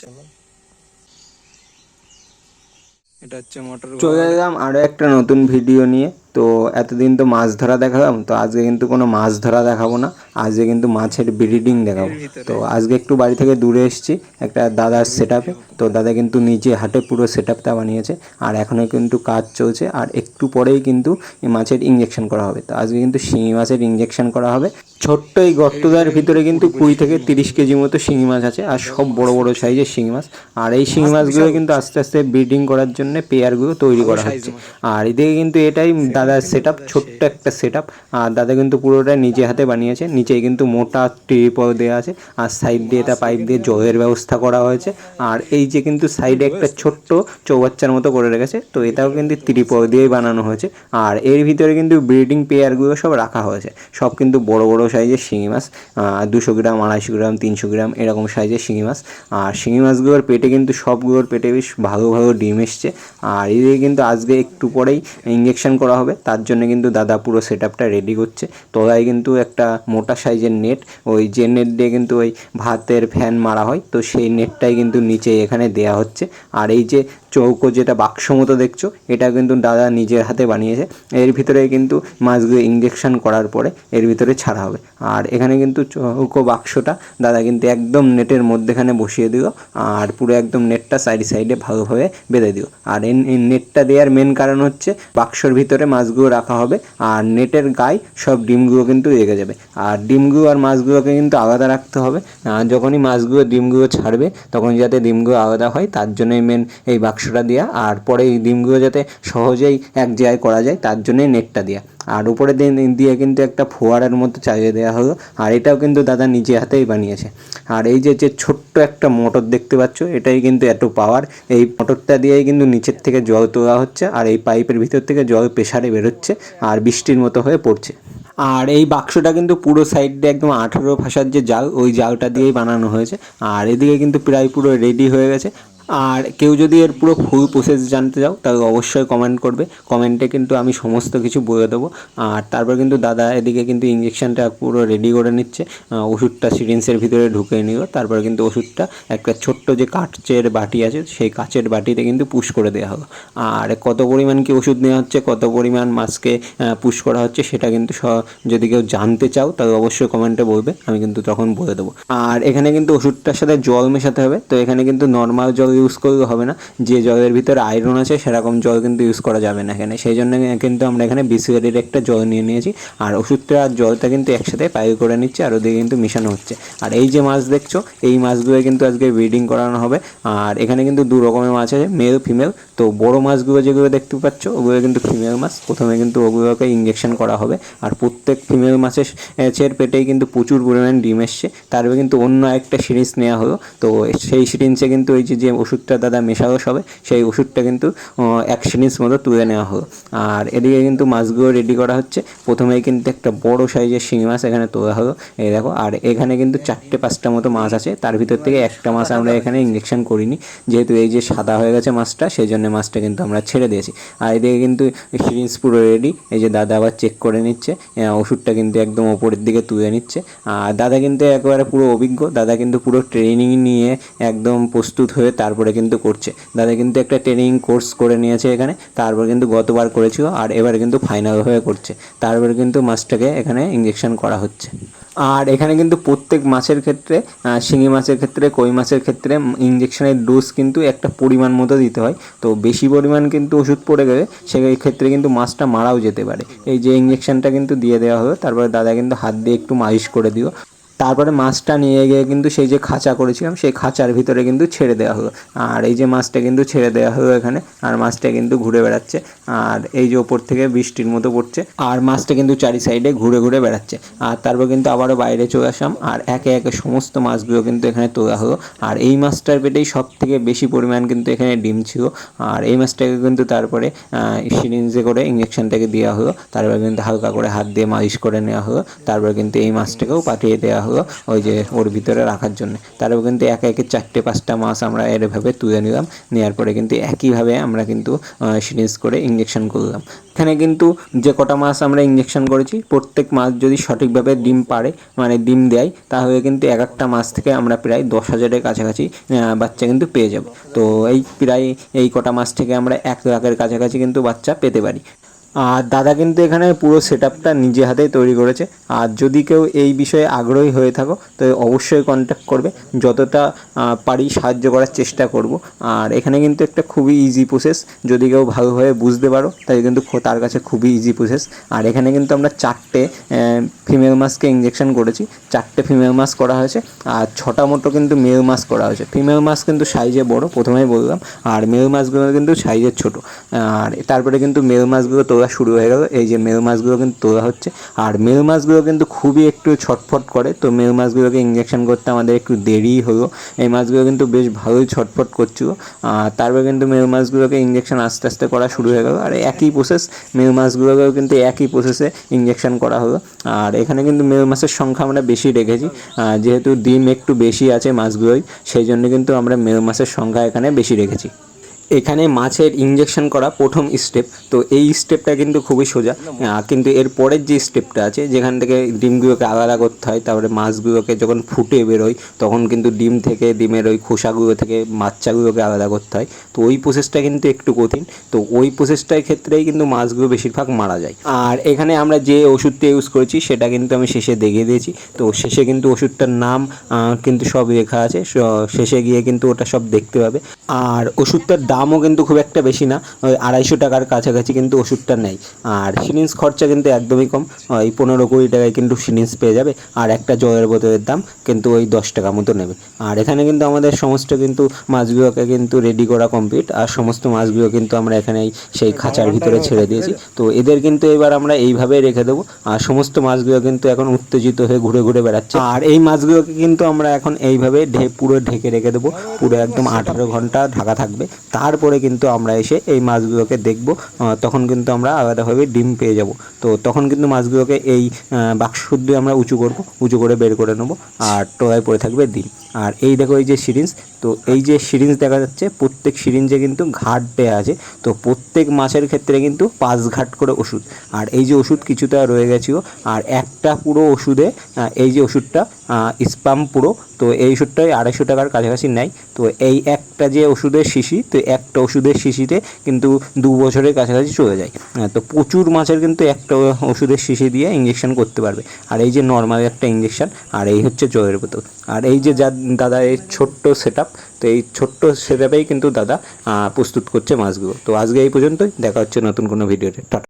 চলো। এটা হচ্ছে মোটর চলে এলাম আরও একটা নতুন ভিডিও নিয়ে। তো এতদিন তো মাছ ধরা দেখালাম তো আজকে কিন্তু কোনো মাছ ধরা দেখাবো না। আজকে কিন্তু মাছের ব্রিডিং দেখাবো। তো আজকে একটু বাড়ি থেকে দূরে এসেছি একটা দাদার সেট তো দাদা কিন্তু নিজে হাটে পুরো সেট আপটা বানিয়েছে আর এখনও কিন্তু কাজ চলছে। আর একটু পরেই কিন্তু মাছের ইঞ্জেকশন করা হবে। তো আজকে কিন্তু শিঙি মাছের ইঞ্জেকশন করা হবে। ছোট্ট এই গর্তদার ভিতরে কিন্তু কুড়ি থেকে তিরিশ কেজি মতো শিঙি মাছ আছে আর সব বড় বড় সাইজের শিঙি মাছ। আর এই শিঙি মাছগুলো কিন্তু আস্তে আস্তে ব্রিডিং করার জন্য পেয়ারগুলো তৈরি করা হচ্ছে। আর এদিকে কিন্তু এটাই দাদার সেট আপ ছোট্ট একটা সেট আপ আর দাদা কিন্তু পুরোটা নিজে হাতে বানিয়েছে নিচে কিন্তু মোটা ট্রিপল দেওয়া আছে আর সাইড দিয়ে এটা পাইপ দিয়ে জলের ব্যবস্থা করা হয়েছে। আর এই যে কিন্তু সাইডে একটা ছোট্ট চৌবাচ্চার মতো করে রেখেছে তো এটাও কিন্তু ত্রিপল দিয়েই বানানো হয়েছে। আর এর ভিতরে কিন্তু ব্রিডিং পেয়ারগুলো সব রাখা হয়েছে। সব কিন্তু বড় বড় সাইজের শিঙি মাছ দুশো গ্রাম, আড়াইশো গ্রাম, তিনশো গ্রাম এরকম সাইজের শিঙি মাছ। আর শিঙি মাছগুলোর পেটে কিন্তু সবগুলোর পেটে বেশ ভালো ভালো ডিম এসছে। আর এদিকে কিন্তু আজকে একটু পরেই ইঞ্জেকশন করা হবে, তার জন্য কিন্তু দাদা পুরো সেট আপটা রেডি করছে। তলায় কিন্তু একটা মোটা সাইজের নেট ওই যে নেট দিয়ে কিন্তু ওই ভাতের ফ্যান মারা হয়, তো সেই নেটটাই কিন্তু নিচে এখানে দেয়া হচ্ছে। আর এই যে চৌকো যেটা বাক্স মতো দেখছ, এটা কিন্তু দাদা নিজের হাতে বানিয়েছে। এর ভিতরে কিন্তু মাছগুলো ইঞ্জেকশন করার পরে এর ভিতরে ছাড়া হবে। আর এখানে কিন্তু চৌকো বাক্সটা দাদা কিন্তু একদম নেটের মধ্যেখানে বসিয়ে দিও আর পুরো একদম নেটটা সাইডে সাইডে ভালোভাবে বেঁধে দিও আর এই নেটটা দেওয়ার মেন কারণ হচ্ছে বাক্সর ভিতরে মাছগুলো রাখা হবে, আর নেটের গায়ে সব ডিমগুলো কিন্তু রেগে যাবে। আর ডিমগুলো আর মাছগুলোকে কিন্তু আলাদা রাখতে হবে। যখনই মাছগুলো ডিমগুলো ছাড়বে, তখন যাতে ডিমগুলো আলাদা হয়, তার জন্যই মেন এই বাক্সটা দেওয়া আর পরে এই ডিমগুলো যাতে সহজেই এক জায়গায় করা যায়, তার জন্যই নেটটা দেওয়া আর উপরে দিয়ে কিন্তু একটা ফোয়ারার মতো চালিয়ে দেওয়া হলো, আর এটাও কিন্তু দাদা নিজে হাতেই বানিয়েছে। আর এই যে যে ছোট্ট একটা মোটর দেখতে পাচ্ছ, এটাই কিন্তু এত পাওয়ার এই মোটরটা দিয়েই কিন্তু নিচের থেকে জল তোলা হচ্ছে, আর এই পাইপের ভিতর থেকে জল প্রেসারে বেরোচ্ছে, আর বৃষ্টির মতো হয়ে পড়ছে। আর এই বাক্সটা কিন্তু পুরো সাইড দিয়ে একদম আঠারো ভাষার যে জাল, ওই জালটা দিয়েই বানানো হয়েছে। আর এদিকে কিন্তু প্রায় পুরো রেডি হয়ে গেছে। আর কেউ যদি এর পুরো ফুল প্রসেস জানতে চাও, তাহলে অবশ্যই কমেন্ট করবে। কমেন্টে কিন্তু আমি সমস্ত কিছু বলে দেবো। আর তারপর কিন্তু দাদা এদিকে কিন্তু ইঞ্জেকশনটা পুরো রেডি করে নিচ্ছে। ওষুধটা সিরিঞ্জের ভিতরে ঢুকে নিও তারপর কিন্তু ওষুধটা একটা ছোট্ট যে কাচের বাটি আছে, সেই কাচের বাটিতে কিন্তু পুশ করে দেওয়া হলো। আর কত পরিমাণ কি ওষুধ নেওয়া হচ্ছে, কত পরিমাণ মাছকে পুশ করা হচ্ছে, সেটা কিন্তু যদি কেউ জানতে চাও, তাহলে অবশ্যই কমেন্টে বলবে। আমি কিন্তু তখন বলে দেবো। আর এখানে কিন্তু ওষুধটার সাথে জল মেশাতে হবে। তো এখানে কিন্তু নর্মাল জল ইউজ করলে হবে না। যে জলের ভিতরে আয়রন আছে, সেরকম জল কিন্তু ইউজ করা যাবে না এখানে। সেই জন্য কিন্তু আমরা এখানে বিসিআরির একটা জল নিয়ে নিয়েছি। আর ওষুধটা আর জলটা কিন্তু একসাথে পাই করে নিচ্ছে, আর ওদিকে কিন্তু মিশানো হচ্ছে। আর এই যে মাছ দেখছ, এই মাছগুলো কিন্তু আজকে ব্রিডিং করানো হবে। আর এখানে কিন্তু দু রকমের মাছ আছে মেল ফিমেল তো বড় মাছগুলো যেগুলো দেখতে পাচ্ছ, ওগুলো কিন্তু ফিমেল মাছ। প্রথমে কিন্তু ওগুলোকে ইঞ্জেকশন করা হবে। আর প্রত্যেক ফিমেল মাছের এর পেটেই কিন্তু প্রচুর পরিমাণ ডিম এসছে। তারপরে কিন্তু অন্য একটা সিরিজ নেওয়া হলো। তো সেই সিরিঞ্জে কিন্তু ওই যে যে ওষুধটা দাদা মেশালো সবে, সেই ওষুধটা কিন্তু এক সিরিঞ্জ মতো তুলে নেওয়া হলো। আর এদিকে কিন্তু মাছগুলো রেডি করা হচ্ছে। প্রথমেই কিন্তু একটা বড় সাইজের শিঙি মাছ এখানে তোলা হলো। এই দেখো, আর এখানে কিন্তু চারটে পাঁচটা মতো মাছ আছে। তার ভিতর থেকে একটা মাছ আমরা এখানে ইঞ্জেকশন করিনি। যেহেতু এই যে সাদা হয়ে গেছে মাছটা সেই জন্য মাছটা কিন্তু আমরা ছেড়ে দিয়েছি। আর এদিকে কিন্তু সিরিঞ্জ পুরো রেডি এই যে দাদা আবার চেক করে নিচ্ছে। ওষুধটা কিন্তু একদম ওপরের দিকে তুলে নিচ্ছে। আর দাদা কিন্তু একেবারে পুরো অভিজ্ঞ। দাদা কিন্তু পুরো ট্রেনিং নিয়ে একদম প্রস্তুত হয়ে তারপরে কিন্তু করছে। দাদা কিন্তু একটা ট্রেনিং কোর্স করে নিয়েছে এখানে, তারপর কিন্তু গতবার করেছিল আর এবারে কিন্তু ফাইনাল হয়ে করছে। তারপরে কিন্তু মাছটাকে এখানে ইঞ্জেকশন করা হচ্ছে। আর এখানে কিন্তু প্রত্যেক মাছের ক্ষেত্রে শিঙি মাছের ক্ষেত্রে, কই মাছের ক্ষেত্রে ইঞ্জেকশনের ডোজ কিন্তু একটা পরিমাণ মতো দিতে হয়। তো বেশি পরিমাণ কিন্তু ওষুধ পড়ে গেলে সেই ক্ষেত্রে কিন্তু মাছটা মারাও যেতে পারে। এই যে ইঞ্জেকশনটা কিন্তু দিয়ে দেওয়া হলো, তারপরে দাদা কিন্তু হাত দিয়ে একটু মালিশ করে দিও। তারপরে মাছটা নিয়ে গিয়ে কিন্তু সেই যে খাঁচা করেছিলাম, সেই খাঁচার ভিতরে কিন্তু ছেড়ে দেওয়া হলো। আর এই যে মাছটা কিন্তু ছেড়ে দেওয়া হলো এখানে, আর মাছটা কিন্তু ঘুরে বেড়াচ্ছে। আর এই যে ওপর থেকে বৃষ্টির মতো পড়ছে, আর মাছটা কিন্তু চারি সাইডে ঘুরে ঘুরে বেড়াচ্ছে। আর তারপর কিন্তু আবারও বাইরে চলে আসলাম, আর একে একে সমস্ত মাছগুলো কিন্তু এখানে তোলা হলো। আর এই মাছটার পেটেই সব থেকে বেশি পরিমাণ কিন্তু এখানে ডিম ছিল। আর এই মাছটাকে কিন্তু তারপরে সিরিঞ্জে করে ইঞ্জেকশনটাকে দেওয়া হলো। তারপরে কিন্তু হালকা করে হাত দিয়ে মালিশ করে নেওয়া হলো। তারপরে কিন্তু এই মাছটাকেও পাঠিয়ে দেওয়া হলো। হলো ওই যে ওর ভিতরে রাখার জন্য। তারপর কিন্তু একে একে চারটে, পাঁচটা মাছ আমরা এরভাবে তুলে নিলাম। নেওয়ার পরে কিন্তু একইভাবে আমরা কিন্তু সিরিজ করে ইঞ্জেকশন করলাম। এখানে কিন্তু যে কটা মাছ আমরা ইঞ্জেকশন করেছি, প্রত্যেক মাছ যদি সঠিকভাবে ডিম পারে মানে ডিম দেয়, তাহলে কিন্তু এক একটা মাছ থেকে আমরা প্রায় দশ হাজারের কাছাকাছি বাচ্চা কিন্তু পেয়ে যাব। তো এই প্রায় এই কটা মাছ থেকে আমরা এক লাখের কাছাকাছি কিন্তু বাচ্চা পেতে পারি। আর দাদা কিন্তু এখানে পুরো সেট আপটা নিজে হাতে তৈরি করেছে। আর যদি কেউ এই বিষয়ে আগ্রহী হয়ে থাকো, তো অবশ্যই কন্ট্যাক্ট করবে। যতটা পারি সাহায্য করার চেষ্টা করব। আর এখানে কিন্তু একটা খুবই ইজি প্রসেস যদি কেউ ভালোভাবে বুঝতে পারো তাই কিন্তু তার কাছে খুবই ইজি প্রসেস আর এখানে কিন্তু আমরা চারটে ফিমেল মাছকে ইঞ্জেকশন করেছি। চারটে ফিমেল মাছ করা হয়েছে। আর ছটা মতো কিন্তু মেল মাছ করা হয়েছে। ফিমেল মাছ কিন্তু সাইজে বড়, প্রথমেই বললাম। আর মেল মাছগুলো কিন্তু সাইজের ছোট। আর তারপরে কিন্তু মেল মাছগুলো তোলা শুরু হয়ে গেল। এই যে মেল মাছগুলো কিন্তু তোলা হচ্ছে। আর মেল মাছগুলো কিন্তু খুবই একটু ছটফট করে। তো মেল মাছগুলোকে ইঞ্জেকশন করতে আমাদের একটু দেরি হলো। এই মাছগুলো কিন্তু বেশ ভালোই ছটফট করছিল। আর তারপরে কিন্তু মেল মাছগুলোকে ইঞ্জেকশন আস্তে আস্তে করা শুরু হয়ে গেল। আর একই প্রসেস মেল মাছগুলোকেও কিন্তু একই প্রসেসে ইঞ্জেকশন করা হলো। আর এখানে কিন্তু মেল মাছের সংখ্যা আমরা বেশি রেখেছি যেহেতু ডিম একটু বেশি আছে মাছগুলোই, সেই জন্য কিন্তু আমরা মেল মাছের সংখ্যা এখানে বেশি রেখেছি। এখানে মাছের ইঞ্জেকশন করা প্রথম স্টেপ তো এই স্টেপটা কিন্তু খুবই সোজা। কিন্তু এর পরের যে স্টেপটা আছে, যেখান থেকে ডিমগুলোকে আলাদা করতে হয়, তারপরে মাছগুলোকে যখন ফুটে বেরোয়, তখন কিন্তু ডিম থেকে, ডিমের ওই খোসাগুলো থেকে বাচ্চাগুলোকে আলাদা করতে হয়। তো ওই প্রসেসটা কিন্তু একটু কঠিন। তো ওই প্রসেসটার ক্ষেত্রেই কিন্তু মাছগুলো বেশিরভাগ মারা যায়। আর এখানে আমরা যে ওষুধটা ইউজ করেছি, সেটা কিন্তু আমি শেষে দেখিয়ে দিয়েছি। তো শেষে কিন্তু ওষুধটার নাম কিন্তু সব লেখা আছে। শেষে গিয়ে কিন্তু ওটা সব দেখতে পাবে। আর ওষুধটার দামও কিন্তু খুব একটা বেশি না, ওই আড়াইশো টাকার কাছাকাছি কিন্তু ওষুধটা নেই। আর সিরিঞ্জ খরচা কিন্তু একদমই কম, ওই পনেরো কুড়ি টাকায় কিন্তু সিরিঞ্জ পেয়ে যাবে, আর একটা জলের বোতলের দাম কিন্তু ওই দশ টাকা মতো নেবে। আর এখানে কিন্তু আমাদের সমস্ত কিন্তু মাছগুলোকে কিন্তু রেডি করা কমপ্লিট আর সমস্ত মাছগুলো কিন্তু আমরা এখানে সেই খাঁচার ভিতরে ছেড়ে দিয়েছি। তো এদের কিন্তু এবার আমরা এইভাবে রেখে দেবো, আর সমস্ত মাছগুলো কিন্তু এখন উত্তেজিত হয়ে ঘুরে ঘুরে বেড়াচ্ছে। আর এই মাছগুলোকে কিন্তু আমরা এখন এইভাবে পুরো ঢেকে রেখে দেবো, পুরো একদম আঠারো ঘণ্টা ঢাকা থাকবে। তারপরে কিন্তু আমরা এসে এই মাছগুলোকে দেখব। তখন কিন্তু আমরা আলাদাভাবে ডিম পেয়ে যাব। তো তখন কিন্তু মাছগুলোকে এই বাক্স শুদ্ধ আমরা উঁচু করব, উঁচু করে বের করে নেব আর টোয়ায় পড়ে থাকবে ডিম। আর এই দেখো এই যে সিরিঞ্জ, তো এই যে সিরিঞ্জ দেখা যাচ্ছে, প্রত্যেক সিরিঞ্জে কিন্তু ঘাট দেওয়া আছে। তো প্রত্যেক মাছের ক্ষেত্রে কিন্তু পাঁচ ঘাট করে ওষুধ। আর এই যে ওষুধ কিছুটা রয়ে গেছিল, আর একটা পুরো ওষুধে এই যে ওষুধটা স্পাম পুরো, তো এই ওষুধটাই আড়াইশো টাকার কাছাকাছি নেয়। তো এই একটা যে ওষুধের শিশি, তো একটা ওষুধের শিশিতে কিন্তু দু বছরের কাছাকাছি চলে যায়। তো প্রচুর মাছের কিন্তু একটা ওষুধের শিশি দিয়ে ইঞ্জেকশন করতে পারবে। আর এই যে নর্মাল একটা ইঞ্জেকশন আর এই হচ্ছে জলের বোতল। আর এই যে যা দাদা এই ছোট্ট সেট তো এই ছোট্ট সেট কিন্তু দাদা প্রস্তুত করছে মাছগুলো। তো আজকে এই পর্যন্তই, দেখা হচ্ছে নতুন কোনো ভিডিওতে টাটা।